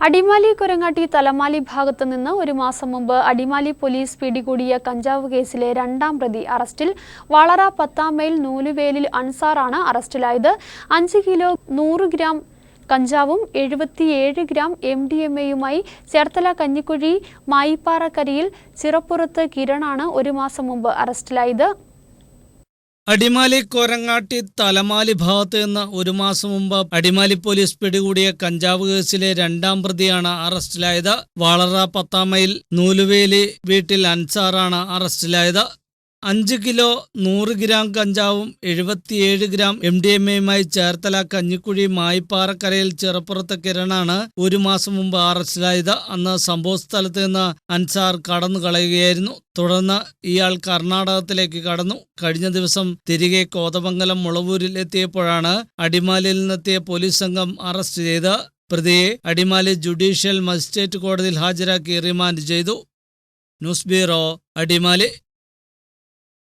അടിമാലി കുരങ്ങാട്ടി തലമാലി ഭാഗത്തു നിന്ന് ഒരു മാസം മുമ്പ് അടിമാലി പോലീസ് പിടികൂടിയ കഞ്ചാവ് കേസിലെ രണ്ടാം പ്രതി അറസ്റ്റിൽ വളറ പത്താം മൈൽ നൂലുവേലിൽ അൻസാറാണ് അറസ്റ്റിലായത്. അഞ്ച് കിലോ നൂറ് ഗ്രാം കഞ്ചാവും എഴുപത്തിയേഴ് ഗ്രാം എം ഡി എം എയുമായി ചേർത്തല കഞ്ഞിക്കുഴി മായിപ്പാറക്കരിയിൽ ചിറപ്പുറത്ത് കിരണാണ് ഒരു മാസം മുമ്പ് അറസ്റ്റിലായത്. അടിമാലി കോരങ്ങാട്ടി തലമാലി ഭാഗത്ത് നിന്ന് ഒരു മാസം മുമ്പ് അടിമാലി പോലീസ് പിടികൂടിയ കഞ്ചാവ് കേസിലെ രണ്ടാം പ്രതിയാണ് അറസ്റ്റിലായത്. വാളറ പത്താമയിൽ നൂലുവേലി വീട്ടിൽ അൻസാറാണ് അറസ്റ്റിലായത്. അഞ്ച് കിലോ നൂറ് ഗ്രാം കഞ്ചാവും എഴുപത്തിയേഴ് ഗ്രാം എം ഡി എം എയുമായി ചേർത്തല കഞ്ഞിക്കുഴി മായിപ്പാറക്കരയിൽ ചെറുപ്പുറത്ത് കിരണാണ് ഒരു മാസം മുമ്പ് അറസ്റ്റിലായത് അന്ന് സംഭവ സ്ഥലത്ത് നിന്ന് അൻസാർ കടന്നു കളയുകയായിരുന്നു. തുടർന്ന് ഇയാൾ കർണാടകത്തിലേക്ക് കടന്നു. കഴിഞ്ഞ ദിവസം തിരികെ കോതമംഗലം മുളവൂരിൽ എത്തിയപ്പോഴാണ് അടിമാലിയിൽ നിന്നെത്തിയ പോലീസ് സംഘം അറസ്റ്റ് ചെയ്ത് പ്രതിയെ അടിമാലി ജുഡീഷ്യൽ മജിസ്ട്രേറ്റ് കോടതിയിൽ ഹാജരാക്കി റിമാൻഡ് ചെയ്തു. News bureau Adimali.